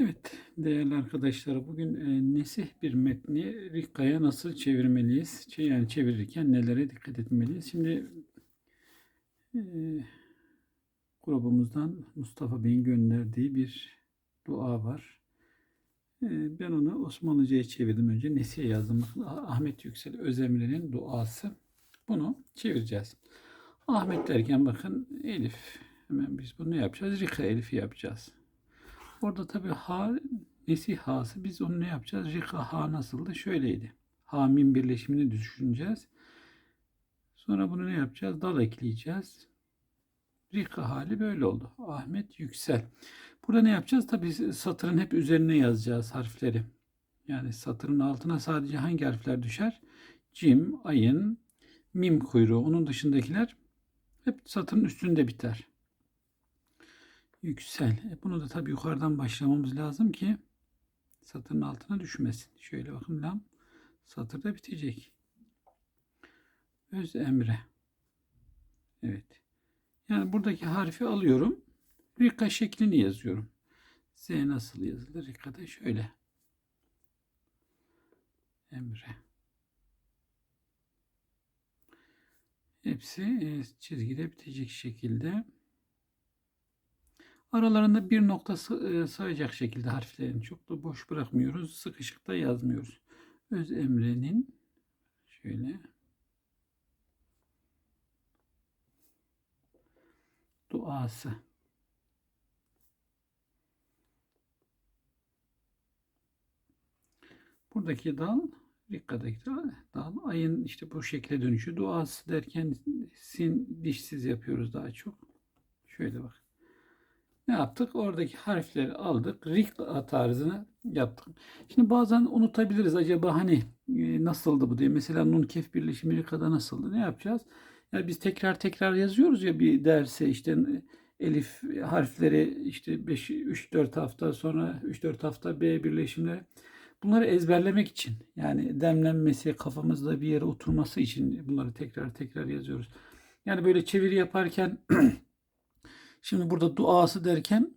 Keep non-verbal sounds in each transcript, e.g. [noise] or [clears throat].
Evet değerli arkadaşlar bugün e, nesih bir metni Rikka'ya nasıl çevirmeliyiz? Ç- Yani çevirirken nelere dikkat etmeliyiz? Şimdi e, grubumuzdan Mustafa Bey'in gönderdiği bir dua var. E, ben onu Osmanlıca'ya çevirdim önce. Nesih yazdım. Ah- Ahmet Yüksel Özemre'nin duası. Bunu çevireceğiz. Ahmet derken bakın Elif. Hemen biz bunu yapacağız? Rika Elif'i yapacağız. Orada tabii ha nesih hası biz onu ne yapacağız? Rika ha nasıldı? Şöyleydi. Ha mim birleşimini düşüneceğiz. Sonra bunu ne yapacağız? Dal ekleyeceğiz. Rika hali böyle oldu. Ahmet Yüksel. Burada ne yapacağız? Tabii satırın hep üzerine yazacağız harfleri. Yani satırın altına sadece hangi harfler düşer? Cim, ayın, mim kuyruğu. Onun dışındakiler hep satırın üstünde biter. Yüksel. E bunu da tabii yukarıdan başlamamız lazım ki satırın altına düşmesin. Şöyle bakın lam satırda bitecek. Öz emre. Evet. Yani buradaki harfi alıyorum. Rika şeklini yazıyorum. Z nasıl yazılır? Rika'da şöyle. Emre. Hepsi e, çizgide bitecek şekilde. Aralarında bir nokta e, sayacak şekilde harflerini çok da boş bırakmıyoruz. Sıkışık da yazmıyoruz. Öz Emre'nin şöyle duası. Buradaki dal Rikka'daki dal ayın işte bu şekle dönüşü. Duası derken sin dişsiz yapıyoruz daha çok. Şöyle bak. Ne yaptık? Oradaki harfleri aldık. Rikka tarzını yaptık. Şimdi bazen unutabiliriz. Acaba hani e, nasıldı bu diye. Mesela nun kef birleşimi Rikka'da nasıldı? Ne yapacağız? Ya biz tekrar tekrar yazıyoruz ya bir derse işte elif harfleri işte 5 3 4 hafta sonra 3 4 hafta B birleşimleri. Bunları ezberlemek için yani demlenmesi, kafamızda bir yere oturması için bunları tekrar tekrar yazıyoruz. Yani böyle çeviri yaparken [clears throat] Şimdi burada duası derken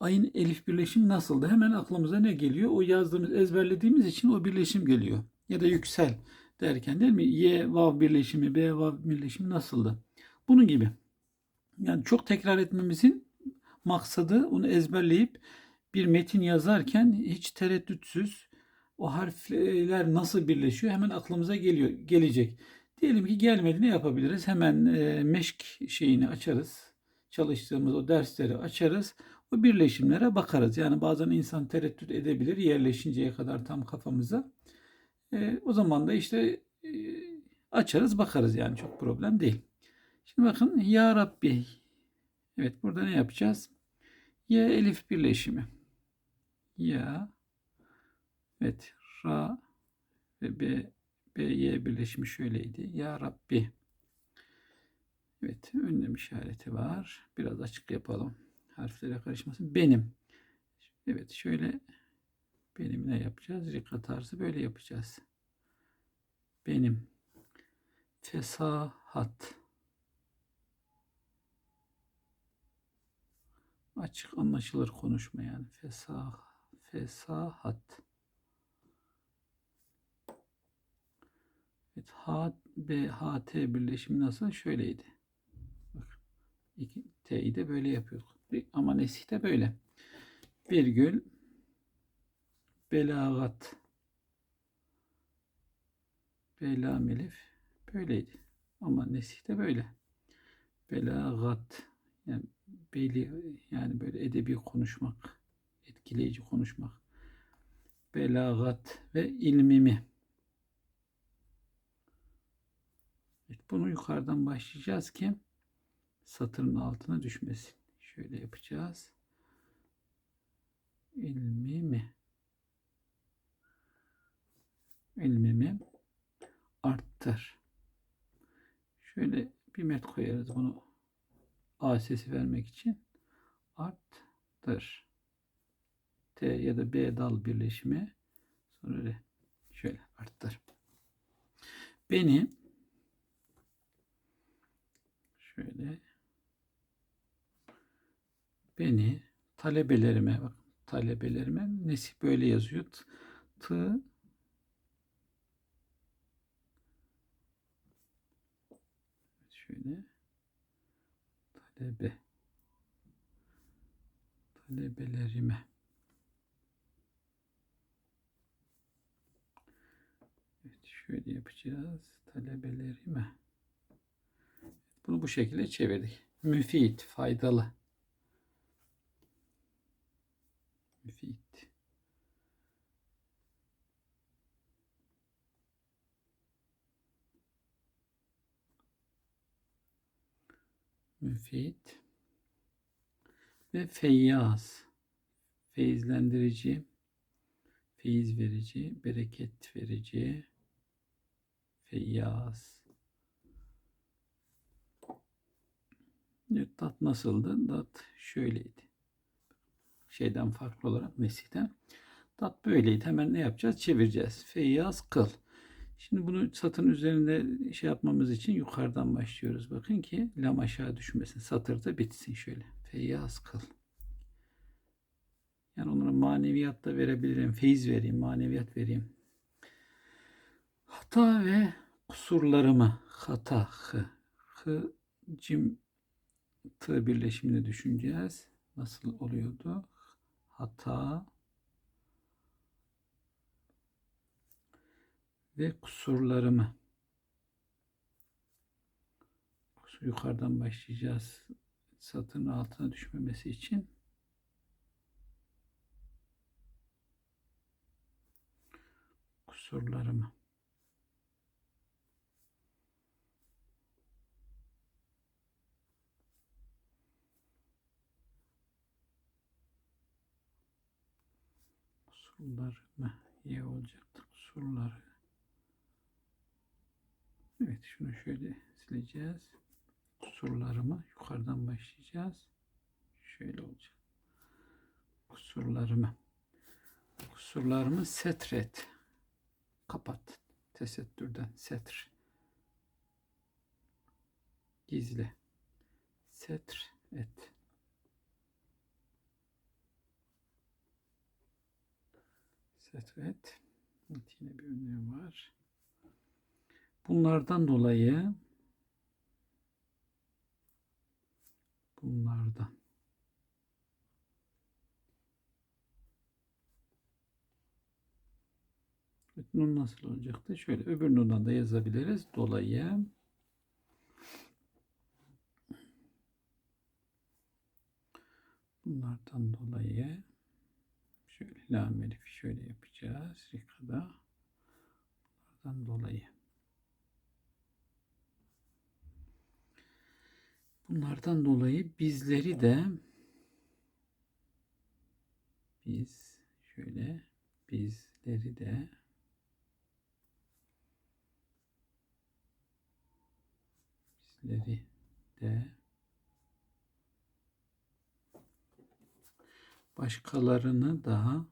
ayın elif birleşimi nasıldı? Hemen aklımıza ne geliyor? O yazdığımız, ezberlediğimiz için o birleşim geliyor. Ya da yüksel derken değil mi? Y vav birleşimi, B vav birleşimi nasıldı? Bunun gibi. Yani çok tekrar etmemizin maksadı onu ezberleyip bir metin yazarken hiç tereddütsüz o harfler nasıl birleşiyor hemen aklımıza geliyor, gelecek. Diyelim ki gelmedi ne yapabiliriz? Hemen e, meşk şeyini açarız çalıştığımız o dersleri açarız. O birleşimlere bakarız. Yani bazen insan tereddüt edebilir yerleşinceye kadar tam kafamıza. E, o zaman da işte e, açarız bakarız yani çok problem değil. Şimdi bakın Ya Rabbi. Evet burada ne yapacağız? Ya elif birleşimi. Ya evet Ra ve B B Y birleşimi şöyleydi. Ya Rabbi. Evet, önlem işareti var. Biraz açık yapalım. Harflere karışmasın. Benim. Evet, şöyle benim ne yapacağız? Rika tarzı böyle yapacağız. Benim. Fesahat. Açık anlaşılır konuşma yani. Fesah, fesahat. Evet, H, B, H, T birleşimi nasıl? Şöyleydi. T'yi de böyle yapıyorduk. Ama nesih de böyle. Virgül belagat bela melif böyleydi. Ama nesih de böyle. Belagat yani beli yani böyle edebi konuşmak, etkileyici konuşmak. Belagat ve ilmimi. Evet, bunu yukarıdan başlayacağız ki satırın altına düşmesin. Şöyle yapacağız. İlmimi ilmimi arttır. Şöyle bir met koyarız bunu A sesi vermek için. Arttır. T ya da B dal birleşimi sonra öyle şöyle arttır. Beni şöyle beni talebelerime bak talebelerime. Nesih böyle yazıyor. T şöyle talebe talebelerime Evet, şöyle yapacağız. Talebelerime. Bunu bu şekilde çevirdik. Müfit, faydalı. Müfit. Müfit. Ve feyyaz. Feyizlendirici. Feyiz verici. Bereket verici. Feyyaz. Tat nasıldı? Tat şöyleydi. Şeyden farklı olarak Mesih'ten. Tat böyleydi. Hemen ne yapacağız? Çevireceğiz. Feyyaz kıl. Şimdi bunu satın üzerinde şey yapmamız için yukarıdan başlıyoruz. Bakın ki lam aşağı düşmesin. Satırda bitsin şöyle. Feyyaz kıl. Yani onlara maneviyat da verebilirim. Feyiz vereyim, maneviyat vereyim. Hata ve kusurlarımı hata hı, hı cim tı birleşimini düşüneceğiz. Nasıl oluyordu? Hata ve kusurlarımı yukarıdan başlayacağız. Satırın altına düşmemesi için. Kusurlarımı. Kusurlarımı. İyi olacaktı. Kusurları. Evet şunu şöyle sileceğiz. Kusurlarımı yukarıdan başlayacağız. Şöyle olacak. Kusurlarımı. Kusurlarımı setret. Kapat. Tesettürden setr. Gizle. Setr et. Setr et. Evet, yine bir önlem var. Bunlardan dolayı bunlardan Evet, nun nasıl olacaktı? Şöyle öbür nundan da yazabiliriz. Dolayı bunlardan dolayı şöyle lam şöyle yapacağız. Rikada bunlardan dolayı Bunlardan dolayı bizleri de biz şöyle bizleri de bizleri de başkalarını da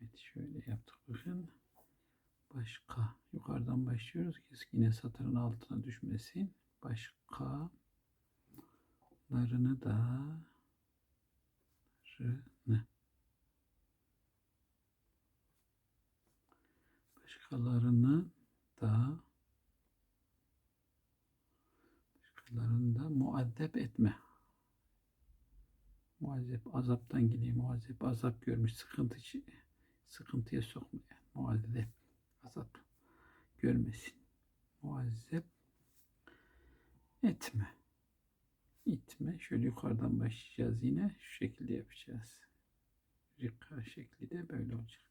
evet şöyle yaptık bakın. Başka yukarıdan başlıyoruz. Ki yine satırın altına düşmesin başkalarını da rını başkalarını da başkalarını da muaddep etme. Muazzep azaptan geliyor. Muazzep azap görmüş. Sıkıntı sıkıntıya sokma. Yani. Muazzep azap görmesin. Muazzep etme. İtme. Şöyle yukarıdan başlayacağız yine. Şu şekilde yapacağız. Rika şekli de böyle olacak.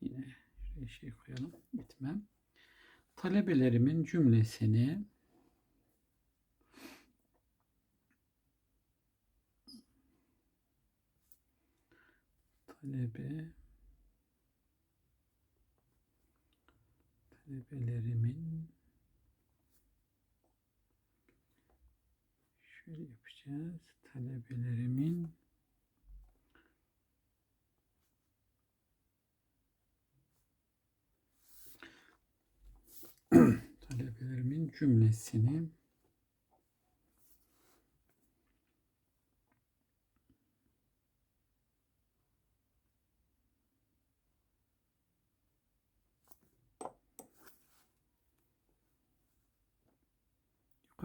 Yine şuraya şey koyalım. İtmem. Talebelerimin cümlesini talebe talebelerimin şöyle yapacağız. Talebelerimin [clears throat] talebelerimin cümlesini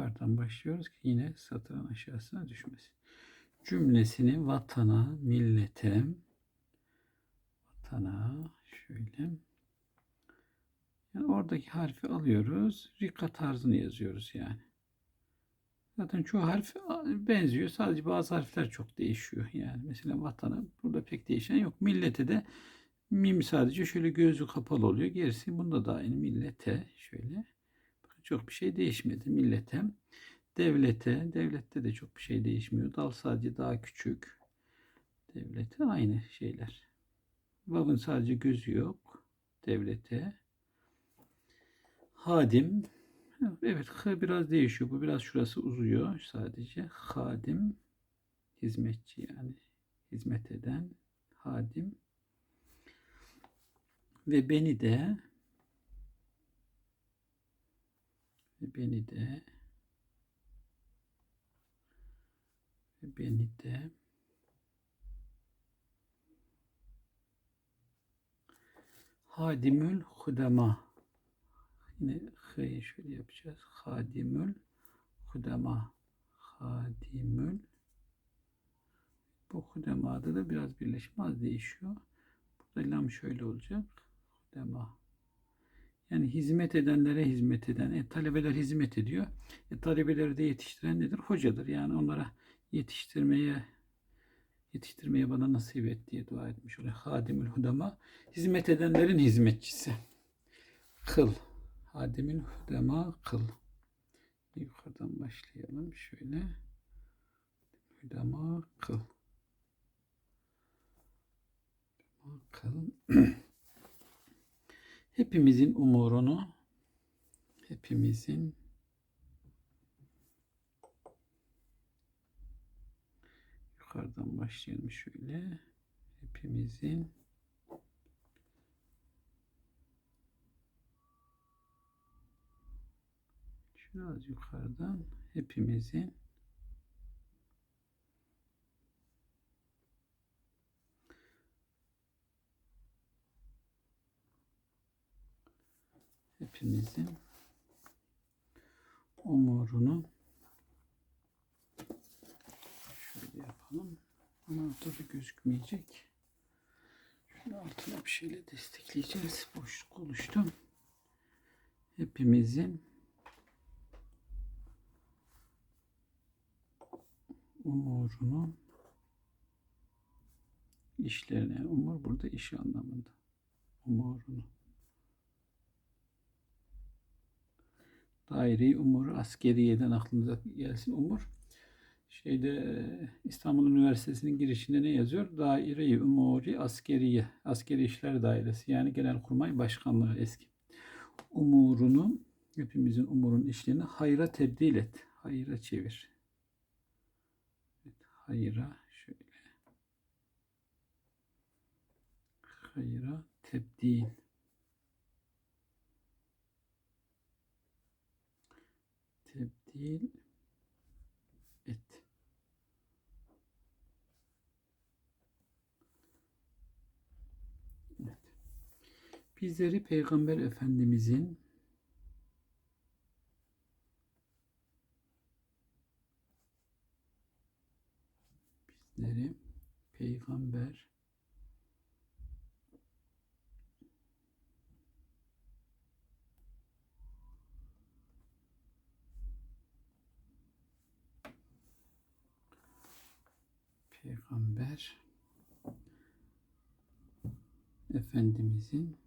yukarıdan başlıyoruz ki yine satırın aşağısına düşmesin. Cümlesini vatana, millete, vatana şöyle yani oradaki harfi alıyoruz. Rika tarzını yazıyoruz yani. Zaten çoğu harf benziyor. Sadece bazı harfler çok değişiyor. Yani mesela vatana burada pek değişen yok. Millete de mim sadece şöyle gözü kapalı oluyor. Gerisi bunda da aynı millete şöyle. Çok bir şey değişmedi. Millete, devlete, devlette de çok bir şey değişmiyor. Dal sadece daha küçük. Devlete aynı şeyler. Vav'ın sadece gözü yok. Devlete. Hadim. Evet, hı biraz değişiyor. Bu biraz şurası uzuyor sadece. Hadim, hizmetçi yani. Hizmet eden, hadim. Ve beni de ve beni de beni de Hadimül Hudema Yine h'yi şöyle yapacağız. Hadimül hudema. Hadimül bu hudemada da biraz birleşme az değişiyor. Burada lam şöyle olacak. Hudema. Yani hizmet edenlere hizmet eden. E, talebeler hizmet ediyor. E, talebeleri de yetiştiren nedir? Hocadır. Yani onlara yetiştirmeye yetiştirmeye bana nasip et diye dua etmiş oluyor. Hadimül hudema. Hizmet edenlerin hizmetçisi. Kıl. Hadimil hudema kıl. Yukarıdan başlayalım. Şöyle. Hudema kıl. Hudema kıl. [clears throat] hepimizin umurunu hepimizin yukarıdan başlayalım şöyle. Hepimizin biraz yukarıdan hepimizin hepimizin umurunu şöyle yapalım. Ama ortada gözükmeyecek. Şunu altına bir şeyle destekleyeceğiz. Boşluk oluştu. Hepimizin umurunu işlerine. Umur burada iş anlamında. Umurunu. Daire-i umuru askeriyeden aklınıza gelsin. Umur şeyde İstanbul Üniversitesi'nin girişinde ne yazıyor? Daire-i umuri askeriye. Askeri işler dairesi. Yani Genelkurmay Başkanlığı eski. Umurunu hepimizin umurun işlerini hayra tebdil et. Hayra çevir hayra şöyle hayra tebdil tebdil et. Evet. Bizleri Peygamber Efendimizin bizleri peygamber peygamber Efendimizin.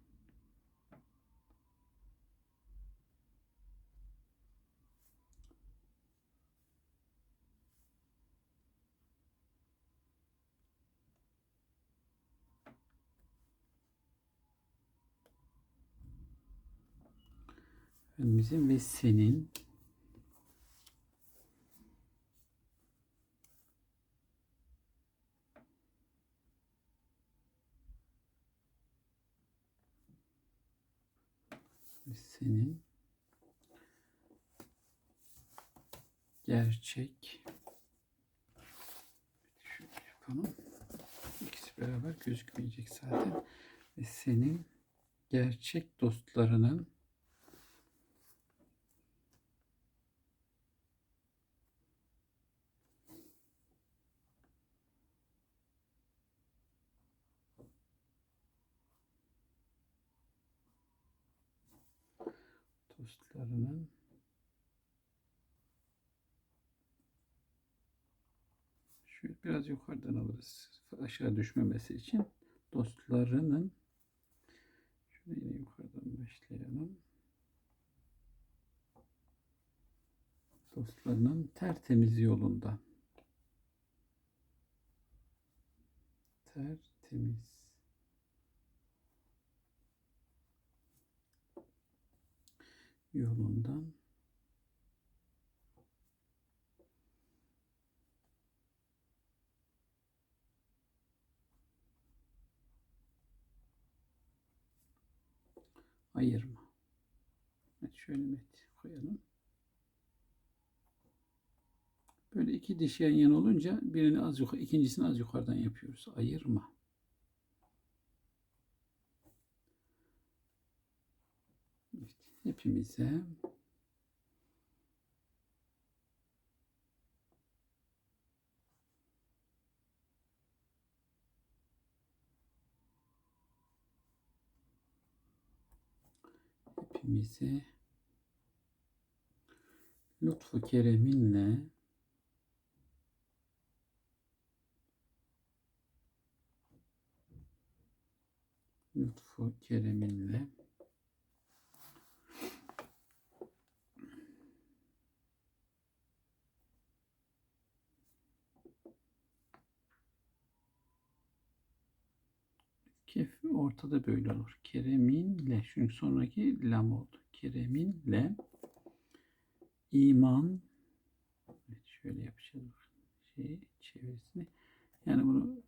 Efendimizin ve senin çek. Şöyle yapalım. İkisi beraber gözükmeyecek zaten. Ve senin gerçek dostlarının dostlarının şöyle biraz yukarıdan alırız. Aşağı düşmemesi için dostlarının şöyle yine yukarıdan başlayalım. Dostlarının tertemiz yolunda. Tertemiz. Yolundan ayırma. Evet, şöyle met koyalım. Böyle iki diş yan yana olunca birini az yukarı, ikincisini az yukarıdan yapıyoruz. Ayırma. Evet, hepimize hepimize lütfu kereminle lütfu kereminle Kef ortada böyle olur. Kereminle. Çünkü sonraki lam oldu. Kereminle iman evet, şöyle yapacağız. Şey, çevirisini. Yani bunu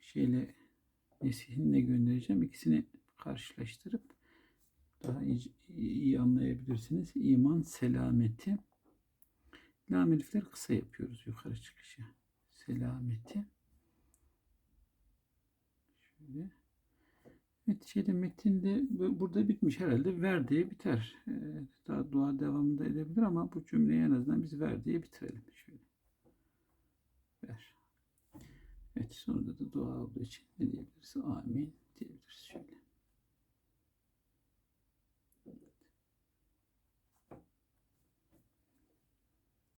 şeyle nesihinle göndereceğim. İkisini karşılaştırıp daha iyi, iyi anlayabilirsiniz. İman selameti. Lam elifleri kısa yapıyoruz yukarı çıkışı. Selameti. Şöyle. Evet, şeyde metinde bu- burada bitmiş herhalde. Ver diye biter. Ee, Daha dua devamında edebilir ama bu cümleyi en azından biz ver diye bitirelim. Şöyle. Ver. Evet sonunda da dua olduğu için ne diyebiliriz? Amin diyebiliriz şöyle.